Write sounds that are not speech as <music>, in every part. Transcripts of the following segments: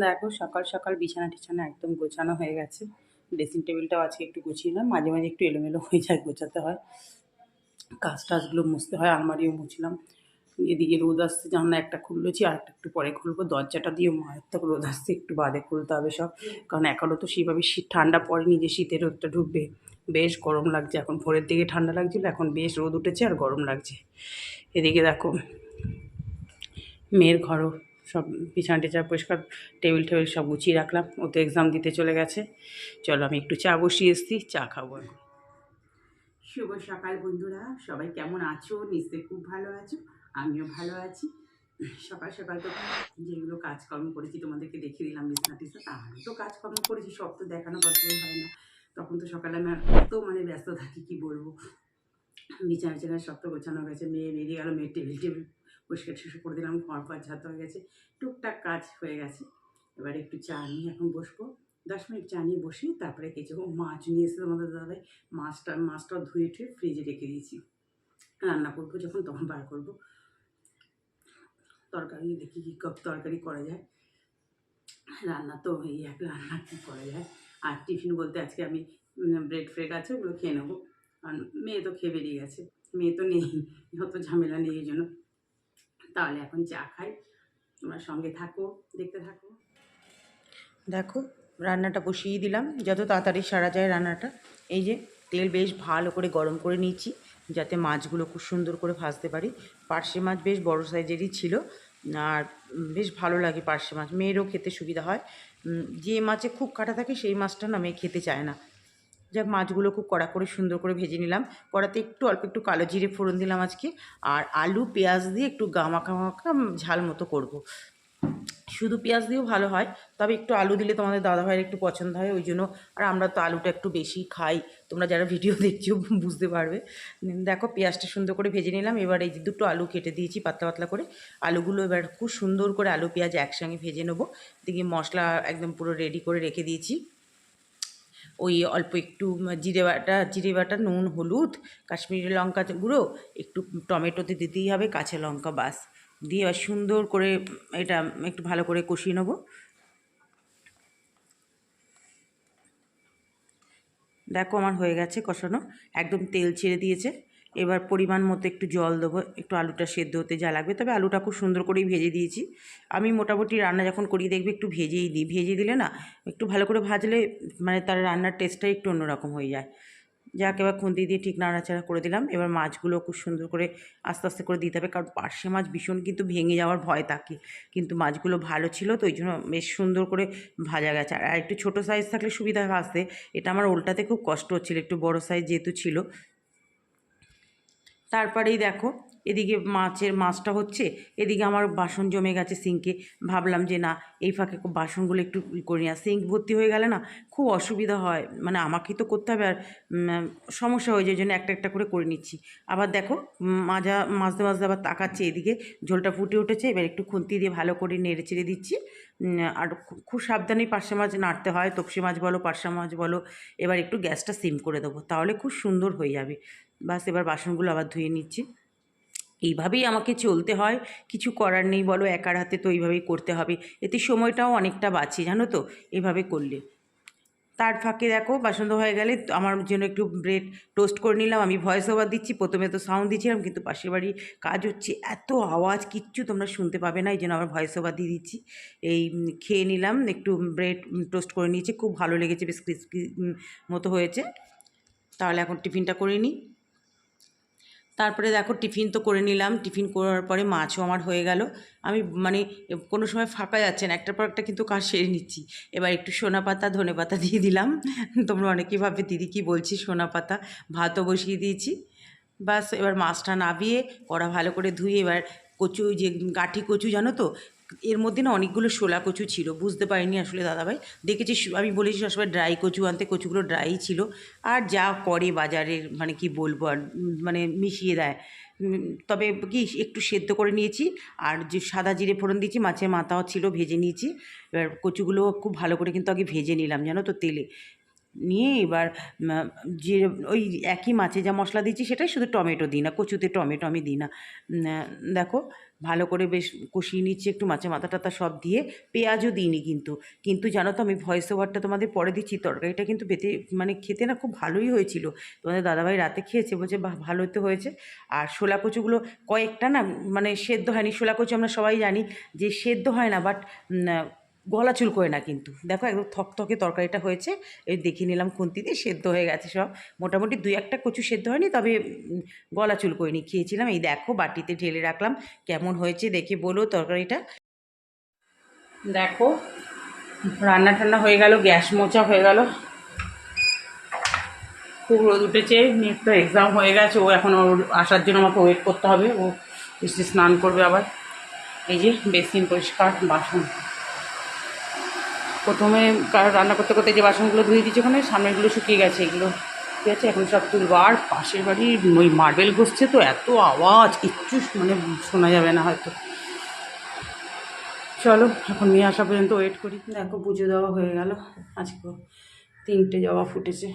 দেখো সকাল সকাল বিছানা টিছানা একদম গোছানো হয়ে গেছে। ড্রেসিং টেবিলটাও আজকে একটু গুছিয়ে না মাঝে মাঝে একটু এলোমেলো হয়ে যায়, গোছাতে হয়। কাজ টাজগুলো মুছতে হয়, আলমারিও মুছলাম। এদিকে রোদ আসছে জানলা একটা খুললেছি আর একটা একটু পরে খুলবো। দরজাটা দিয়ে মারাত্মক রোদ আসতে একটু বাদে খুলতে হবে সব। কারণ এখনও তো সেভাবে শীত ঠান্ডা পড়েনি যে শীতের রোদটা ঢুকবে। বেশ গরম লাগছে, এখন ভোরের দিকে ঠান্ডা লাগছিল, এখন বেশ রোদ উঠেছে আর গরম লাগছে। এদিকে দেখো মেয়ের ঘরও সব বিছানা টিছানা পরিষ্কার, টেবিল টেবিল সব গুছিয়ে রাখলাম। ও তো এক্সাম দিতে চলে গেছে। চলো আমি একটু চা বসিয়ে এসেছি, চা খাব এখন। শুভ সকাল বন্ধুরা, সবাই কেমন আছো? নিশ্চয়ই খুব ভালো আছো, আমিও ভালো আছি। সকাল সকাল তো যেগুলো কাজকর্ম করেছি তোমাদেরকে দেখিয়ে দিলাম বিছনা টিছনা, তাহলে তো কাজকর্ম করেছি, সব তো দেখানো পসিবল হয় না। তখন তো সকালে আমি এত মানে ব্যস্ত থাকি, কি বলব? বিছানা টিছানা সব তো গোছানো গেছে, মেয়ে বেরিয়ে গেলো, মেয়ের টেবিল টেবিল পরিষ্কার টরিষ্কার করে দিলাম, ঘর ফর ঝাড়তে হয়ে গেছে, টুকটাক কাজ হয়ে গেছে। এবার একটু চা নিয়ে এখন বসবো। দশ মিনিট চা নিয়ে বসি তারপরে কিছু মাছ নিয়ে এসে আমাদের দাদাই মাছটা মাছটা ধুয়ে ঠুয়ে ফ্রিজে রেখে দিয়েছি। রান্না করব যখন, তখন বার করব। তরকারি দেখি কী তরকারি করা যায়। রান্না তো এই এক রান্না কী করা যায়। আর টিফিন বলতে আজকে আমি ব্রেড ফ্রেড আছে, ওগুলো খেয়ে নেব। আর মেয়ে তো খেয়ে বেরিয়ে গেছে। মেয়ে তো নেই, অত ঝামেলা নেই এই জন্য। তাহলে এখন চা খাই। তোমার সঙ্গে থাকো, দেখতে থাকো। দেখো, রান্নাটা বসিয়ে দিলাম। যত তাড়াতাড়ি সারা যায় রান্নাটা। এই যে, তেল বেশ ভালো করে গরম করে নিয়েছি, যাতে মাছগুলো খুব সুন্দর করে ভাজতে পারি। পার্শে মাছ বেশ বড় সাইজেরই ছিল, আর বেশ ভালো লাগে পার্শে মাছ। মেয়েরও খেতে সুবিধা হয়। যে মাছে খুব কাটা থাকে, সেই মাছটা না মেয়ে খেতে চায় না। যাক, মাছগুলো খুব কড়া করে সুন্দর করে ভেজে নিলাম। কড়াতে একটু, অল্প একটু কালো জিরে ফোড়ন দিলাম আজকে। আর আলু, পেঁয়াজ দিয়ে একটু গামাখা মাখা ঝাল মতো করব। শুধু পেঁয়াজ দিয়েও ভালো হয়, তবে একটু আলু দিলে তোমাদের দাদাভাইয়ের একটু পছন্দ হয়, ওই জন্য। আর আমরা তো আলুটা একটু বেশি খাই, তোমরা যারা ভিডিও দেখছ <laughs> বুঝতে পারবে। দেখো, পেঁয়াজটা সুন্দর করে ভেজে নিলাম। এবার এই দুটো আলু কেটে দিয়েছি পাতলা পাতলা করে। আলুগুলো এবার খুব সুন্দর করে আলু, পেঁয়াজ একসঙ্গে ভেজে নেব। দিকে মশলা একদম পুরো রেডি করে রেখে দিয়েছি। ওই অল্প একটু জিরে বাটা জিরে বাটা, নুন, হলুদ, কাশ্মীরি লঙ্কা গুঁড়ো, একটু টমেটোতে দিতেই হবে, কাঁচা লঙ্কা বাস। দিয়ে এবার সুন্দর করে এটা একটু ভালো করে কষিয়ে নেব। দেখো আমার হয়ে গেছে কষানো। একদম তেল ছেড়ে দিয়েছে। এবার পরিমাণ মতো একটু জল দেবো, একটু আলুটা সেদ্ধ হতে যা লাগবে। তবে আলুটা খুব সুন্দর করেই ভেজে দিয়েছি। আমি মোটামুটি রান্না যখন করি দেখবে একটু ভেজেই দিই। ভেজে দিলে না একটু ভালো করে ভাজলে মানে তার রান্নার টেস্টটাই একটু অন্যরকম হয়ে যায়। যাক, এবার খুন্তি দিয়ে ঠিক নাড়াচাড়া করে দিলাম। এবার মাছগুলো খুব সুন্দর করে আস্তে আস্তে করে দিতে হবে। কারণ পার্শে মাছ ভীষণ কিন্তু ভেঙে যাওয়ার ভয় থাকে। কিন্তু মাছগুলো ভালো ছিল তো ওই জন্য বেশ সুন্দর করে ভাজা গেছে। আর একটু ছোটো সাইজ থাকলে সুবিধা ভাজতে এটা আমার উল্টাতে খুব কষ্ট হচ্ছিল। একটু বড় সাইজ যেহেতু ছিল। তারপরেই দেখো এদিকে মাছের মাছটা হচ্ছে, এদিকে আমার বাসন জমে গেছে সিঙ্কে ভাবলাম যে না, এই ফাঁকে বাসনগুলো একটু করে নিই। সিঙ্ক ভর্তি হয়ে গেলে না, খুব অসুবিধা হয়। মানে আমাকেই তো করতে হবে আর সমস্যা হয়ে যায় জন্য একটা একটা করে করে নিচ্ছি। আবার দেখো, মাজা, মাজতে মাজতে আবার তাকাচ্ছে এদিকে, ঝোলটা ফুটে উঠেছে, এবার একটু খুন্তি দিয়ে ভালো করে নেড়ে চেড়ে দিচ্ছি। আর খুব সাবধানেই পার্শে মাছ নাড়তে হয়, তপসি মাছ বলো, পার্শা মাছ বলো, এবার একটু গ্যাসটা সিম করে দেবো, তাহলে খুব সুন্দর হয়ে যাবে। বাস এবার বাসনগুলো আবার ধুয়ে নিচ্ছি। এইভাবেই আমাকে চলতে হয়। কিছু করার নেই, বলো একার হাতে তো এইভাবেই করতে হবে। এতে সময়টাও অনেকটা বাঁচে, জানো তো? এভাবে করলে। তার ফাঁকে দেখো, বাসন্ত হয়ে গেলে আমার জন্য একটু ব্রেড টোস্ট করে নিলাম। আমি ভয়েস ওভার দিচ্ছি, প্রথমে তো সাউন্ড দিচ্ছিলাম কিন্তু পাশের বাড়ির কাজ হচ্ছে এত আওয়াজ, কিচ্ছু তোমরা শুনতে পাবে না, এই জন্য আমার ভয়েস ওভার দিয়ে দিচ্ছি। এই খেয়ে নিলাম, একটু ব্রেড টোস্ট করে নিয়েছি, খুব ভালো লেগেছে, বেশ ক্রিসপি মতো হয়েছে। তাহলে এখন টিফিনটা করে নিই। তারপরে দেখো টিফিন তো করে নিলাম। টিফিন করার পরে মাছও আমার হয়ে গেল। আমি মানে কোনো সময় ফাঁকা যাচ্ছে না। একটার পর একটা কিন্তু কাজ সেরে নিচ্ছি। এবার একটু সোনা পাতা, ধনে পাতা দিয়ে দিলাম। তোমরা অনেকেই ভাববে, দিদি কি বলছি সোনা পাতা? ভাতও বসিয়ে দিয়েছি। বাস এবার মাছটা নাবিয়ে কড়া ভালো করে ধুয়ে এবার কচু যে গাঠি কচু জানো তো? এর মধ্যে না অনেকগুলো শোলা কচু ছিল, বুঝতে পারিনি আসলে দাদাভাই। দেখেছি আমি বলেছি সবসময় ড্রাই কচু আনতে, কচুগুলো ড্রাই ছিল। আর যা করে বাজারের মানে কি বলব আর মানে মিশিয়ে দেয়। তবে কি একটু সেদ্ধ করে নিয়েছি। আর যে সাদা জিরে ফোড়ন দিয়েছি, মাছের মাথাও ছিল, ভেজে নিয়েছি। এবার কচুগুলো খুব ভালো করে কিন্তু আগে ভেজে নিলাম, জানো তো তেলে। নিয়ে এবার যে ওই একই মাছে যা মশলা দিচ্ছি সেটাই শুধু টমেটো দিই না, কচুতে টমেটো আমি দিই না। দেখো ভালো করে বেশ কষিয়ে নিচ্ছি, একটু মাছের মাথা টাথা সব দিয়ে। পেঁয়াজও দিইনি কিন্তু। কিন্তু জানো তো আমি ভয়েস ওভারটা তোমাদের পরে দিচ্ছি, তরকারিটা কিন্তু পেতে মানে খেতে না খুব ভালোই হয়েছিল। তোমাদের দাদাভাই রাতে খেয়েছে, বলছে ভালো তো হয়েছে। আর শোলা কচুগুলো কয়েকটা না মানে সেদ্ধ হয়নি শোলা কচু আমরা সবাই জানি যে সেদ্ধ হয় না বাট গলা চুল করে না কিন্তু। দেখো একদম থকথকে তরকারিটা হয়েছে, এই দেখে নিলাম খুন্তিতে সেদ্ধ হয়ে গেছে সব। মোটামুটি দুই একটা কচু সেদ্ধ হয়নি, তবে গলা চুল করিনি, খেয়েছিলাম। এই দেখো বাটিতে ঢেলে রাখলাম, কেমন হয়েছে দেখে বলো তরকারিটা। দেখো, রান্না টান্না হয়ে গেল, গ্যাস মোচা হয়ে গেল। খুব রোদ উঠেছে তো এক্সাম হয়ে গেছে, ও এখন ওর আসার জন্য আমাকে ওয়েট করতে হবে, ও স্নান করবে আবার। এই যে বেসিন পরিষ্কার, বাসন। প্রথমে রান্না করতে করতে যে বাসনগুলো ধুয়ে দিচ্ছে ওখানে, সামনেরগুলো শুকিয়ে গেছে এগুলো। ঠিক আছে, এখন সব তুলবো। আর পাশের বাড়ির ওই মার্বেল ঘষছে তো, এত আওয়াজ, কিচ্ছু মানে শোনা যাবে না হয়তো। চলো, এখন নিয়ে আসা পর্যন্ত ওয়েট করি। দেখো, পুজো দেওয়া হয়ে গেল। আজকে তিনটে জবা ফুটেছে।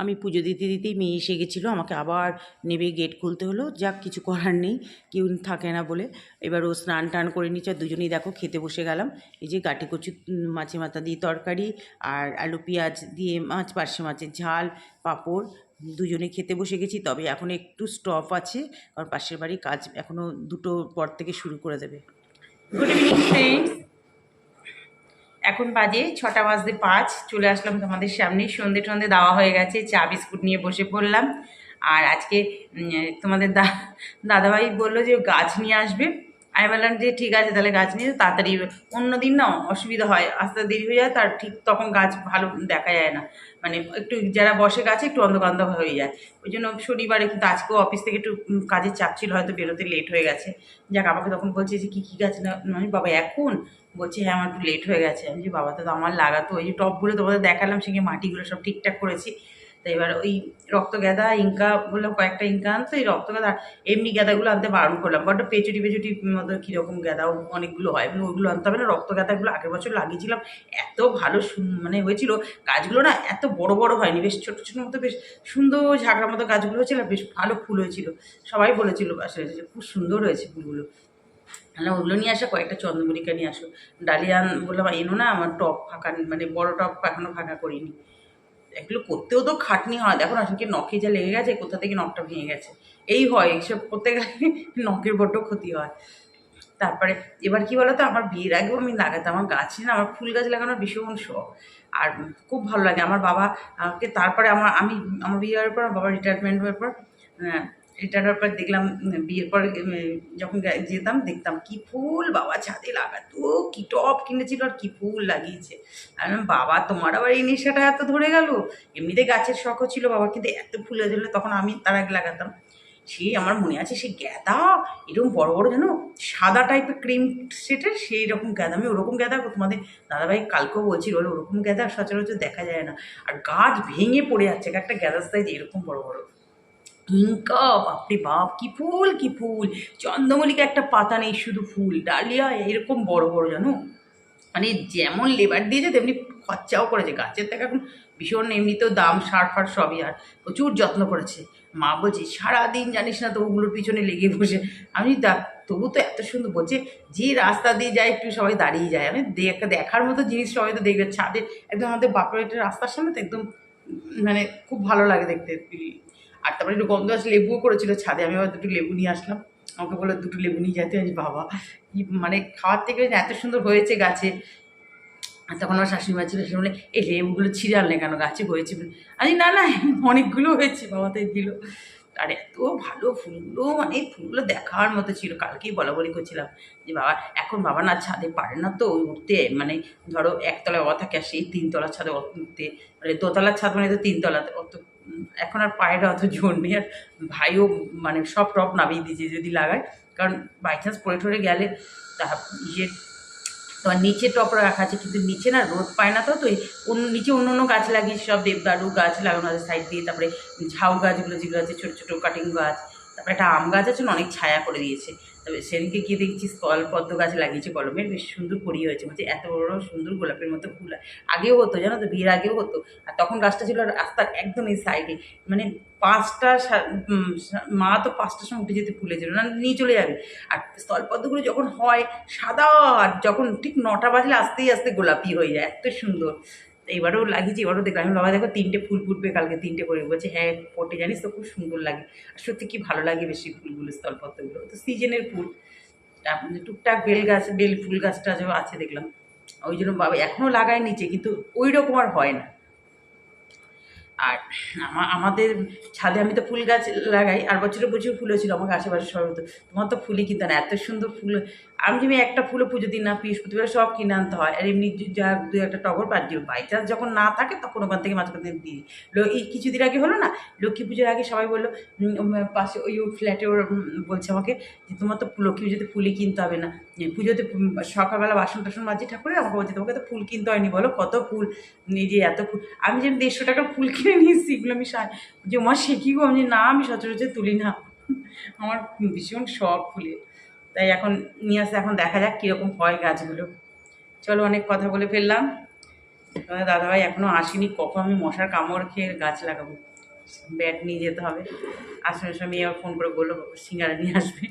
আমি পুজো দিতে দিতেই মেয়ে এসে গেছিল, আমাকে আবার নেবে গেট খুলতে হলো, যাক কিছু করার নেই, কেউ থাকে না বলে। এবার ও স্নান টান করে নিচ্ছে, আর দুজনেই দেখো খেতে বসে গেলাম। এই যে গাটি কচু মাছে মাথা দিয়ে তরকারি আর আলু পেঁয়াজ দিয়ে মাছ, পার্শে মাছের ঝাল, পাঁপড়, দুজনে খেতে বসে গেছি। তবে এখন একটু স্টপ আছে, কারণ পাশের বাড়ির কাজ এখনও দুটো পর থেকে শুরু করে দেবে। গুড ইভিনিং ফ্রেন্ডস এখন বাজে ছটা বাজতে পাঁচ, চলে আসলাম তোমাদের সামনে। সন্ধে টন্ধে দেওয়া হয়ে গেছে, চা, বিস্কুট নিয়ে বসে পড়লাম। আর আজকে তোমাদের দা, দাদাভাই বলল যে গাছ নিয়ে আসবে। আমি বললাম যে ঠিক আছে, তাহলে গাছ নিয়ে তাড়াতাড়ি অন্য দিন না অসুবিধা হয়, আসতে দেরি হয়ে যায়, তার ঠিক তখন গাছ ভালো দেখা যায় না। মানে একটু যারা বসে গাছে একটু অন্ধকার হয়ে যায়। ওই জন্য শনিবারে কিন্তু আজকেও অফিস থেকে একটু কাজের চাপ ছিল, হয়তো বেরোতে লেট হয়ে গেছে। যাক, আমাকে তখন বলছে যে, কী কী গাছ না আমি বাবা এখন? বলছি হ্যাঁ আমার একটু লেট হয়ে গেছে। আমি যে বাবা, তো আমার লাগাতো ওই যে টপগুলো তোমাদের দেখালাম, সেখানে মাটিগুলো সব ঠিকঠাক করেছি। তো এবার ওই রক্ত গাঁদা ইনকা বললাম কয়েকটা ইনকা আনতো এই রক্ত গাঁদা এমনি গাঁদাগুলো আনতে বারণ করলাম। বড্ড পেচুটি পেচুটি মতো কীরকম গাঁদাও অনেকগুলো হয় মানে ওইগুলো আনতে হবে না। রক্ত গাঁদাগুলো আগের বছর লাগিয়েছিলাম, এত ভালো মানে হয়েছিল। গাছগুলো না এত বড় বড় হয়নি, বেশ ছোটো ছোটো মতো, বেশ সুন্দর ঝাঁকড়ার মতো গাছগুলো হয়েছিল, বেশ ভালো ফুল হয়েছিল। সবাই বলেছিল আসলে খুব সুন্দর হয়েছে ফুলগুলো। তাহলে ওগুলো নিয়ে আসো, কয়েকটা চন্দ্রমল্লিকা নিয়ে আসো। ডালিয়ান বললাম, এনো না, আমার টপ ফাঁকা মানে বড় টপ এখনও ফাঁকা করিনি। এগুলো করতেও তো খাটনি হয়। দেখো না সেকে নখে যা লেগে গেছে, কোথা থেকে নখটা ভেঙে গেছে? এই হয়, এইসব করতে গেলে <laughs> নখের বড্ড ক্ষতি হয়। তারপরে, এবার কি বলতো, আমার বিয়ের আগেও আমি লাগাতাম। আমার গাছে না, আমার ফুল গাছ লাগানোর ভীষণ শখ। আর খুব ভালো লাগে। আমার বাবা আমাকে তারপরে আমার, আমি, আমার বিয়ে হওয়ার পর বাবা রিটায়ারমেন্ট হওয়ার পর রিটায়ার পর দেখলাম বিয়ের পর যখন যেতাম, দেখতাম কি ফুল, বাবা ছাদে লাগাতো কি টপ কিনেছিল আর কি ফুল লাগিয়েছে। আর বাবা, তোমার আবার এই নেশাটা এত ধরে গেল? এমনিতে গাছের শখও ছিল, বাবা কিন্তু এত ফুল গাছ তখন আমি তার আগে লাগাতাম। সে আমার মনে আছে, সে গ্যাদা এরকম বড় বড় জানো সাদা টাইপের ক্রিম সেটের সেই রকম গ্যাদা আমি ওরকম গ্যাদা তোমাদের দাদাভাই কালকেও বলছি বলে ওরকম গ্যাদা সচরাচর দেখা যায় না। আর গাছ ভেঙে পড়ে যাচ্ছে, একটা গ্যাদার সাইজ এরকম বড় বড়। ইনকা বাপরে বাপ, কি ফুল কি ফুল। চন্দ্রমল্লিকা একটা পাতা নেই, শুধু ফুল। ডালিয়া, এরকম বড় বড়, জানো? মানে যেমন লেবার দিয়েছে, তেমনি খরচাও করেছে। গাছের থেকে এখন ভীষণ এমনিতেও দাম, সার ফার সবই, আর প্রচুর যত্ন করেছে। মা বলছে, সারাদিন জানিস না তো ওগুলোর পিছনে লেগে বসে। আমি দেখ, তবু তো এত সুন্দর। বলছে, যে রাস্তা দিয়ে যায়, একটু সবাই দাঁড়িয়ে যায়। আমি দেখা দেখার মতো জিনিস সবাই তো দেখবে। ছাদে একদম আমাদের বাপের রাস্তার সামনে তো একদম মানে খুব ভালো লাগে দেখতে। আর তারপরে একটু গন্ধ আসলে লেবুও করেছিল ছাদে, আমি আবার দুটো লেবু নিয়ে আসলাম। আমাকে বলল, দুটো লেবু নিয়ে যেতে আমি বাবা, কি মানে খাওয়ার থেকে এত সুন্দর হয়েছে গাছে। আর তখন আমার শাশুড়ি মা ছিল, সে বলে এই লেবুগুলো ছিঁড়ে আনলে কেন? গাছে হয়েছে। বলে আমি না না, অনেকগুলো হয়েছে। বাবা তাই দিল। আর এত ভালো ফুলগুলো মানে ফুলগুলো দেখার মতো ছিল। কালকেই বলা বলি করছিলাম যে, বাবা, এখন বাবা না ছাদে পারে না তো উঠতে। মানে ধরো, একতলায় বাবা থাকে আর সেই তিনতলার ছাদে উঠতে মানে দোতলার ছাদ মানে তো তিনতলাতে অত এখন আর পায়ের অত জোর নেই, আর ভাইও মানে সব টপ নামিয়ে দিয়েছে যদি লাগায়। কারণ বাই চান্স পড়ে ঠরে গেলে তা ইয়ে তোমার নিচে টপ রাখা আছে, কিন্তু নিচে না রোদ পায় না তো তো অন্য নিচে অন্য অন্য গাছ লাগিয়েছি সব দেবদারু গাছ লাগানো আছে সাইড দিয়ে, তারপরে ঝাউ গাছগুলো যেগুলো আছে, ছোটো ছোটো কাটিং গাছ তারপরে একটা আম গাছ আছে অনেক ছায়া করে দিয়েছে। তবে সেদিনকে গিয়ে দেখছি স্থল পদ্ম গাছ লাগিয়েছে কলমের, বেশ সুন্দর করি হয়েছে। বলছে, এত বড় সুন্দর গোলাপের মতো ফুল। আগেও হতো, জানো তো, বিয়ের আগেও হতো। আর তখন গাছটা ছিল রাস্তার একদম এই সাইডে মানে পাঁচটা মা তো পাঁচটার সময় উঠে যেতে ভুলে যেত না নিয়ে চলে যাবে। আর স্থলপদ্মগুলো যখন হয়, সাদা আর যখন ঠিক নটা বাজলে আস্তেই আস্তে গোলাপি হয়ে যায়, এত সুন্দর। এবারেও লাগিয়েছি, এবারও দেখলাম। আমি বাবা দেখো তিনটে ফুল ফুটবে কালকে, তিনটে করে। বলছে হ্যাঁ ফোটে, জানিস তো? খুব সুন্দর লাগে। আর সত্যি কি ভালো লাগে বেশি ফুলগুলো স্থলপদ্মগুলো তো সিজনের ফুল। টুকটাক বেল গাছ, বেল ফুল গাছটা যে আছে দেখলাম। ওই জন্য বাবা এখনও লাগায় নিচে, কিন্তু ওই রকম আর হয় না। আর আমা- আমাদের ছাদে আমি তো ফুল গাছ লাগাই, আর বছরে প্রচুর ফুল হয়েছিল আমাকে আশেপাশে সবাই বলতো, তোমার তো ফুলই কিন্তু না, এত সুন্দর ফুল আমি যদি একটা ফুলও পুজো দিই না বৃহস্পতিবার সব কিনে আনতে হয়। আর এমনি যা দু একটা টগর পার পাই চান্স যখন না থাকে তখন ওখান থেকে মাঝখানে দিই। লো- এই কিছুদিন আগে হলো না লক্ষ্মী পুজোর আগে সবাই বলল পাশে ওই ফ্ল্যাটে ওর বলছে আমাকে যে তোমার তো লক্ষ্মী পুজোতে ফুলই কিনতে হবে না। পুজোতে সকালবেলা বাসন টাসন মাঝে ঠাকুরের আমাকে বলছে তোমাকে তো ফুল কিনতে হয়নি বলো কত ফুল? নিজে এত ফুল আমি যেন দেড়শো টাকার ফুল কিনে নিয়েছি এগুলো আমি যে কি গো? আমি যে, না আমি সচরাচর তুলি না। আমার ভীষণ শখ ফুলের। তাই এখন নিয়ে আসে, এখন দেখা যাক কীরকম হয় গাছগুলো। চলো অনেক কথা বলে ফেললাম। দাদাভাই এখনও আসেনি, কখন আমি মশার কামড় খেয়ে গাছ লাগাবো। ব্যাট নিয়ে যেতে হবে। আসার সময় আবার ফোন করে বলল সিঙ্গারা নিয়ে আসবে।